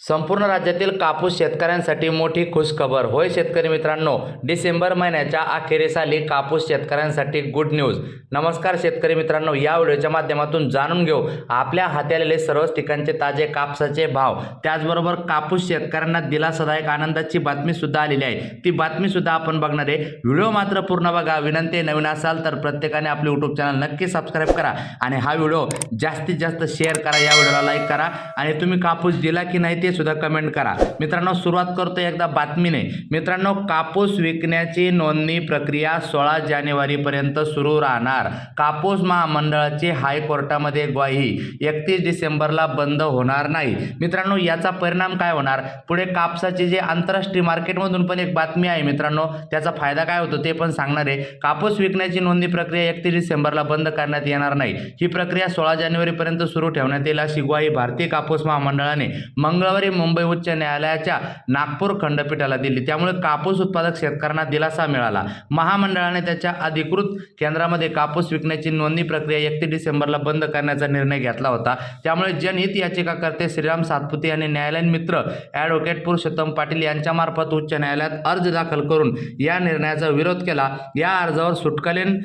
संपूर्ण राज्यातील कापूस शेतकऱ्यांसाठी मोठी खुशखबर. होय शेतकरी मित्रांनो डिसेंबर महिन्याच्या अखेरीस आली कापूस शेतकऱ्यांसाठी गुड न्यूज. नमस्कार शेतकरी मित्रांनो या व्हिडिओच्या माध्यमातून जाणून घेऊ. आपल्या हाती आलेले सर्वच ठिकाणचे ताजे कापसाचे भाव. त्याचबरोबर कापूस शेतकऱ्यांना दिलासादायक आनंदाची बातमीसुद्धा आलेली आहे. ती बातमीसुद्धा आपण बघणार आहे. व्हिडिओ मात्र पूर्ण बघा. विनंती नवीन असाल तर प्रत्येकाने आपले यूट्यूब चॅनल नक्की सबस्क्राईब करा आणि हा व्हिडिओ जास्तीत जास्त शेअर करा. या व्हिडिओला लाईक करा. आणि तुम्ही कापूस दिला की नाही ते सुद्धा कमेंट करा. मित्रांनो सुरुवात करतो एकदा बातमीने. मित्रांनो कापूस विकण्याची नोंदणी प्रक्रिया सोळा जानेवारीपर्यंत सुरू राहणार. कापूस महामंडळाची हायकोर्टामध्ये ग्वाही. एकतीस डिसेंबरला बंद होणार नाही. मित्रांनो याचा परिणाम काय होणार? पुढे कापसाचे जे आंतरराष्ट्रीय मार्केटमधून पण एक बातमी आहे मित्रांनो त्याचा फायदा काय होतो ते पण सांगणार आहे. कापूस विकण्याची नोंदणी प्रक्रिया एकतीस डिसेंबरला बंद करण्यात येणार नाही. ही प्रक्रिया सोळा जानेवारीपर्यंत सुरू ठेवण्यात येईल अशी ग्वाही भारतीय कापूस महामंडळाने मंगळवारी मुंबई उच्च न्यायालयाच्या नागपूर खंडपीठाला दिली. त्यामुळे कापूस उत्पादक शेतकऱ्यांना दिलासा मिळाला. महामंडळाने त्याच्या अधिकृत केंद्रामध्ये कापूस विकण्याची नोंदणी प्रक्रिया एकतीस डिसेंबरला बंद करण्याचा निर्णय घेतला होता. त्यामुळे जनहित याचिकाकर्ते श्रीराम सातपुते आणि न्यायालयीन मित्र ॲडव्होकेट पुरुषोत्तम पाटील यांच्यामार्फत उच्च न्यायालयात अर्ज दाखल करून या निर्णयाचा विरोध केला. या अर्जावर सुटकालीन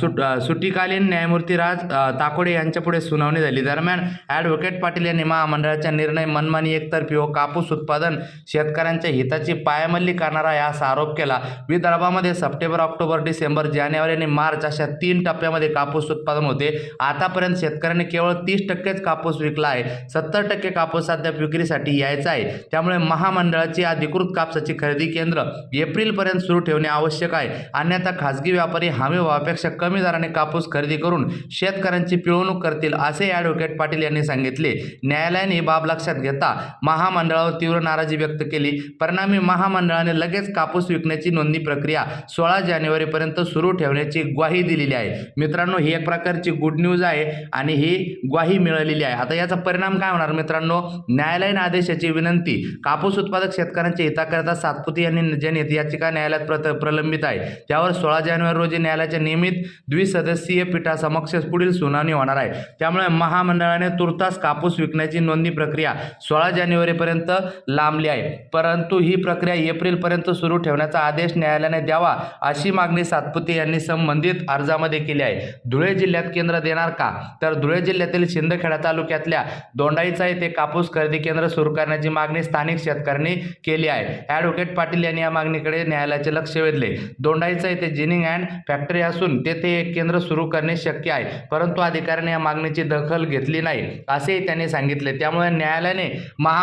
सुट सुटीकालीन न्यायमूर्ती राज ताकोडे यांच्यापुढे सुनावणी झाली. दरम्यान ॲडव्होकेट पाटील यांनी महामंडळाचा निर्णय मनमानी एक एकतर्फी व कापूस उत्पादन शेतकऱ्यांच्या हिताची पायमल्ली करणारा आहे असा आरोप केला. विदर्भामध्ये सप्टेंबर ऑक्टोबर डिसेंबर जानेवारी आणि मार्च अशा तीन टप्प्यामध्ये कापूस उत्पादन होते. आतापर्यंत शेतकऱ्यांनी केवळ तीस टक्केच कापूस विकला आहे. सत्तर टक्के कापूस अद्याप विक्रीसाठी यायचा आहे. त्यामुळे महामंडळाची अधिकृत कापसाची खरेदी केंद्र एप्रिलपर्यंत सुरू ठेवणे आवश्यक आहे. अन्यथा खासगी व्यापारी हमी भावापेक्षा कमी दराने कापूस खरेदी करून शेतकऱ्यांची पिळवणूक करतील असे ॲडव्होकेट पाटील यांनी सांगितले. न्यायालयाने ही बाब लक्षात घेता महामंडळावर तीव्र नाराजी व्यक्त केली. परिणामी महामंडळाने लगेच कापूस विकण्याची नोंदणी प्रक्रिया सोळा जानेवारीपर्यंत सुरू ठेवण्याची ग्वाही दिलेली आहे. मित्रांनो ही एक प्रकारची गुड न्यूज आहे आणि ही ग्वाही मिळालेली आहे. आता याचा परिणाम काय होणार मित्रांनो? न्यायालयीन आदेशाची विनंती. कापूस उत्पादक शेतकऱ्यांच्या हिताकरिता सातपुते यांनी जनहित याचिका न्यायालयात प्रत प्रलंबित आहे. त्यावर सोळा जानेवारी रोजी न्यायालयाच्या नियमित द्विसदस्यीय पीठासमक्ष पुढील सुनावणी होणार आहे. त्यामुळे महामंडळाने तुर्तास कापूस विकण्याची नोंदणी प्रक्रिया सोळा जानेवारी जानेवारीपर्यंत लांबली आहे. परंतु ही प्रक्रिया एप्रिलपर्यंत सुरू ठेवण्याचा आदेश न्यायालयाने द्यावा अशी मागणी सातपुते यांनी संबंधित अर्जामध्ये केली आहे. धुळे जिल्ह्यात केंद्र देणार का? तर धुळे जिल्ह्यातील शिंदखेडा तालुक्यातल्या दोंडाईचा येथे कापूस खरेदी केंद्र सुरू करण्याची मागणी स्थानिक शेतकऱ्यांनी केली आहे. ॲडव्होकेट पाटील यांनी या मागणीकडे न्यायालयाचे लक्ष वेधले. दोंडाईचा येथे जिनिंग अँड फॅक्टरी असून तेथे एक केंद्र सुरू करणे शक्य आहे परंतु अधिकाऱ्याने या मागणीची दखल घेतली नाही असेही त्यांनी सांगितले. त्यामुळे न्यायालयाने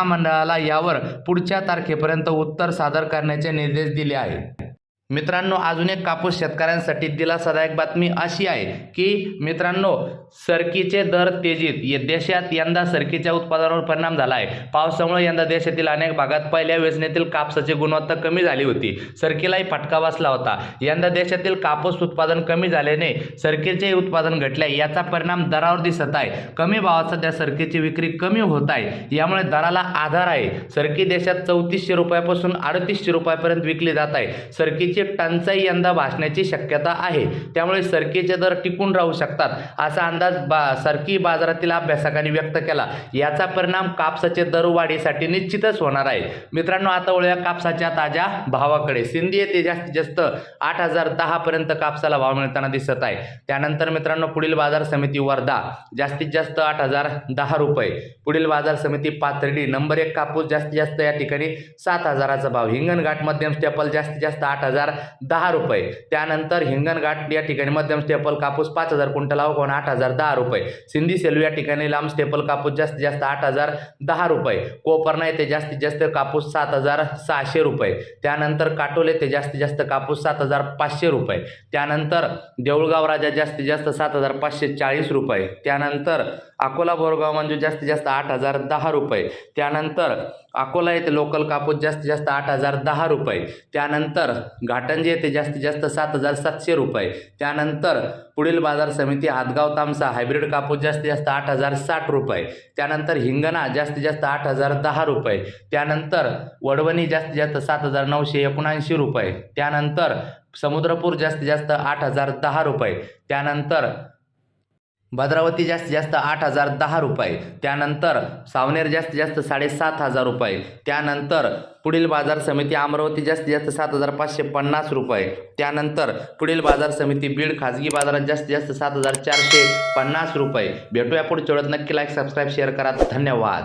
महामंडळाला यावर पुढच्या तारखेपर्यंत उत्तर सादर करण्याचे निर्देश दिले आहेत. मित्रांनो अजून एक कापूस शेतकऱ्यांसाठी दिलासादायक बातमी अशी आहे की मित्रांनो सरकीचे दर तेजीत ये देशात यंदा सरकीच्या उत्पादनावर परिणाम झाला आहे पावसामुळे यंदा देशातील अनेक भागात पहिल्या वेचनेतील कापसाची गुणवत्ता कमी झाली होती. सरकीलाही फटका बसला होता. यंदा देशातील कापूस उत्पादन कमी झाल्याने सरकीचे उत्पादन घटले. याचा परिणाम दरावर दिसत आहे. कमी भावाचा त्या सरकीची विक्री कमी होत आहे. यामुळे दराला आधार आहे. सरकी देशात चौतीसशे रुपयापासून अडतीसशे रुपयापर्यंत विकली जात आहे. सरकीची टंचाई यंदा भासण्याची शक्यता आहे. त्यामुळे सरकीचे दर टिकून राहू शकतात असा अंदाज बा सरकी बाजारातील अभ्यासकांनी व्यक्त केला. याचा परिणाम कापसाचे दर वाढीसाठी निश्चितच होणार आहे. मित्रांनो आता वळूया कापसाच्या ताज्या भावाकडे. सिंधी येथे जास्तीत जास्त आठ हजार दहापर्यंत कापसाला भाव मिळताना दिसत आहे. त्यानंतर मित्रांनो पुढील बाजार समिती वर्धा जास्तीत जास्त आठ हजार दहा रुपये. पुढील बाजार समिती पाथर्डी नंबर एक कापूस जास्तीत जास्त या ठिकाणी सात हजाराचा भाव. हिंगणघाट मध्यम स्टेपल जास्तीत जास्त आठ हजार दहा रुपये. त्यानंतर हिंगणघाट या ठिकाणी मध्यम स्टेपल कापूस पाच हजार क्विंटल आवकोण आठ हजार दहा रुपये. सिंधी सेलू या ठिकाणी लांब स्टेपल कापूस जास्तीत जास्त आठ हजार दहा रुपये. कोपरना येथे जास्तीत जास्त कापूस सात हजार सहाशे रुपये. त्यानंतर काटोल येथे जास्तीत जास्त कापूस सात हजार पाचशे रुपये. त्यानंतर देऊळगाव राजा जास्तीत जास्त सात हजार पाचशे चाळीस रुपये. त्यानंतर अकोला बोरगाव म्हणजे जास्तीत जास्त आठ हजार दहा रुपये. त्यानंतर अकोला येथे लोकल कापूस जास्तीत जास्त आठ हजार दहा रुपये. त्यानंतर घाटंजी येथे जास्तीत जास्त सात हजार सातशे रुपये. त्यानंतर पुढील बाजार समिती हातगाव तामसा हायब्रिड कापूस जास्तीत जास्त आठ हजार साठ रुपये. त्यानंतर हिंगणा जास्तीत जास्त आठ हजार दहा रुपये. त्यानंतर वडवणी जास्तीत जास्त सात हजार नऊशे एकोणऐंशी रुपये. त्यानंतर समुद्रपूर जास्तीत जास्त आठ हजार दहा रुपये. त्यानंतर भद्रावती जास्तीत जास्त आठ हजार दहा रुपये. त्यानंतर सावनेर जास्तीत जास्त साडेसात हजार रुपये. त्यानंतर पुढील बाजार समिती अमरावती जास्तीत जास्त सात हजार पाचशे पन्नास रुपये. त्यानंतर पुढील बाजार समिती बीड खाजगी बाजारात जास्तीत जास्त सात हजार चारशे पन्नास रुपये. भेटूया पुढच्या वेळेत. नक्की लाईक सबस्क्राईब शेअर करा. धन्यवाद.